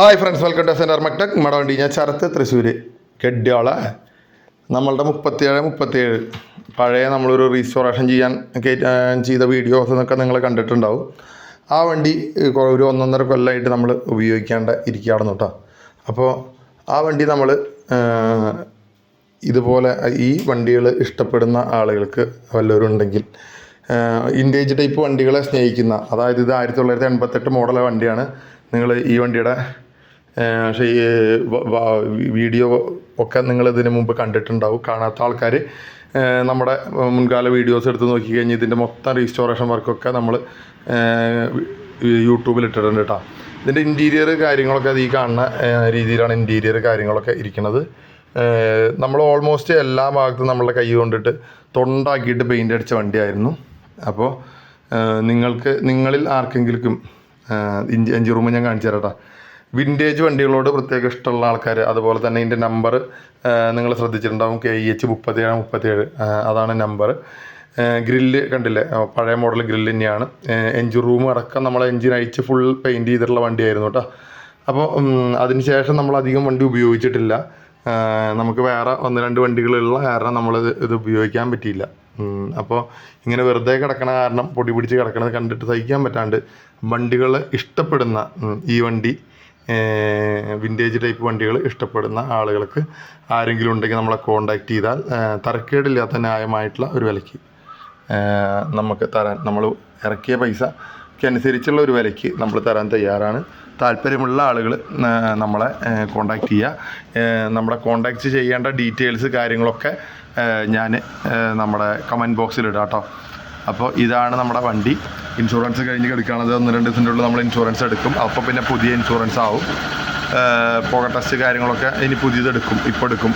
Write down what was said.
Hi friends welcome to centre മക്ടക് മടവണ്ടി വണ്ടി ഞാൻ ചരത്ത് തൃശ്ശൂർ കെഡ്യാളെ. നമ്മളുടെ മുപ്പത്തിയേഴ് മുപ്പത്തിയേഴ്. പഴയ നമ്മളൊരു റീസ്റ്റോറേഷൻ ചെയ്യാൻ ചെയ്ത വീഡിയോസ് എന്നൊക്കെ നിങ്ങൾ കണ്ടിട്ടുണ്ടാവും. ആ വണ്ടി ഒരു ഒന്നൊന്നര കൊല്ലമായിട്ട് നമ്മൾ ഉപയോഗിക്കാണ്ട് ഇരിക്കുകയാണെന്ന് കേട്ടോ. അപ്പോൾ ആ വണ്ടി നമ്മൾ ഇതുപോലെ ഈ വണ്ടികൾ ഇഷ്ടപ്പെടുന്ന ആളുകൾക്ക് വല്ലവരും ഉണ്ടെങ്കിൽ ഇൻഡേജ് ടൈപ്പ് വണ്ടികളെ സ്നേഹിക്കുന്ന അതായത് ഇത് ആയിരത്തി തൊള്ളായിരത്തി എൺപത്തെട്ട് മോഡലെ വണ്ടിയാണ്. നിങ്ങൾ ഈ വണ്ടിയുടെ പക്ഷേ ഈ വീഡിയോ ഒക്കെ നിങ്ങൾ ഇതിന് മുമ്പ് കണ്ടിട്ടുണ്ടാവും. കാണാത്ത ആൾക്കാർ നമ്മുടെ മുൻകാല വീഡിയോസ് എടുത്ത് നോക്കി കഴിഞ്ഞാൽ ഇതിന്റെ മൊത്തം റീസ്റ്റോറേഷൻ വർക്കൊക്കെ നമ്മൾ യൂട്യൂബിൽ ഇട്ടിട്ടുണ്ട് കേട്ടോ ഇതിന്റെ ഇന്റീരിയർ കാര്യങ്ങളൊക്കെ അത് ഈ കാണുന്ന രീതിയിലാണ് ഇന്റീരിയർ കാര്യങ്ങളൊക്കെ ഇരിക്കുന്നത്. നമ്മൾ ഓൾമോസ്റ്റ് എല്ലാ ഭാഗത്തും നമ്മളെ കൈ കൊണ്ടിട്ട് തൊണ്ടാക്കിയിട്ട് പെയിന്റ് അടിച്ച വണ്ടിയായിരുന്നു. അപ്പോൾ നിങ്ങൾക്ക് നിങ്ങളിൽ ആർക്കെങ്കിലും ഇഞ്ചി അഞ്ച് റൂം ഞാൻ കാണിച്ചു തരാം വിന്റേജ് വണ്ടികളോട് പ്രത്യേക ഇഷ്ടമുള്ള ആൾക്കാർ അതുപോലെ തന്നെ ഇതിന്റെ നമ്പർ നിങ്ങൾ ശ്രദ്ധിച്ചിട്ടുണ്ടാവും കെ ഇ എച്ച് മുപ്പത്തിയേഴ് മുപ്പത്തിയേഴ് അതാണ് നമ്പർ ഗ്രില്ല് കണ്ടില്ലേ? പഴയ മോഡൽ ഗ്രില്ല് തന്നെയാണ്. എഞ്ചിൻ റൂം അടക്കം നമ്മൾ എഞ്ചിൻ അഴിച്ച് ഫുൾ പെയിന്റ് ചെയ്തിട്ടുള്ള വണ്ടിയായിരുന്നു കേട്ടോ. അപ്പോൾ അതിനുശേഷം നമ്മൾ അധികം വണ്ടി ഉപയോഗിച്ചിട്ടില്ല. നമുക്ക് വേറെ ഒന്ന് രണ്ട് വണ്ടികളുള്ള കാരണം നമ്മൾ ഇത് ഉപയോഗിക്കാൻ പറ്റിയില്ല. അപ്പോൾ ഇങ്ങനെ വെറുതെ കിടക്കണ കാരണം പൊടി പിടിച്ച് കിടക്കണത് കണ്ടിട്ട് സഹിക്കാൻ പറ്റാണ്ട് വണ്ടികൾ ഇഷ്ടപ്പെടുന്ന ഈ വണ്ടി വിന്റേജ് ടൈപ്പ് വണ്ടികൾ ഇഷ്ടപ്പെടുന്ന ആളുകൾക്ക് ആരെങ്കിലും ഉണ്ടെങ്കിൽ നമ്മളെ കോണ്ടാക്ട് ചെയ്താൽ തരക്കേടില്ലാത്ത ന്യായമായിട്ടുള്ള ഒരു വിലയ്ക്ക് നമുക്ക് തരാൻ നമ്മൾ ഇറക്കിയ പൈസയ്ക്ക് അനുസരിച്ചുള്ള ഒരു വിലയ്ക്ക് നമ്മൾ തരാൻ തയ്യാറാണ്. താല്പര്യമുള്ള ആളുകൾ നമ്മളെ കോണ്ടാക്ട് ചെയ്യുക. നമ്മളെ കോണ്ടാക്ട് ചെയ്യേണ്ട ഡീറ്റെയിൽസ് കാര്യങ്ങളൊക്കെ ഞാൻ നമ്മുടെ കമന്റ് ബോക്സിൽ ഇടാം കേട്ടോ. അപ്പോൾ ഇതാണ് നമ്മുടെ വണ്ടി. ഇൻഷുറൻസ് കഴിഞ്ഞ് കിടക്കുകയാണത്. ഒന്ന് രണ്ട് ദിവസത്തിന്റെ ഉള്ളിൽ നമ്മൾ ഇൻഷുറൻസ് എടുക്കും. അപ്പോൾ പിന്നെ പുതിയ ഇൻഷുറൻസ് ആവും. പുക ടെസ്റ്റ് കാര്യങ്ങളൊക്കെ ഇനി പുതിയതെടുക്കും ഇപ്പോൾ എടുക്കും.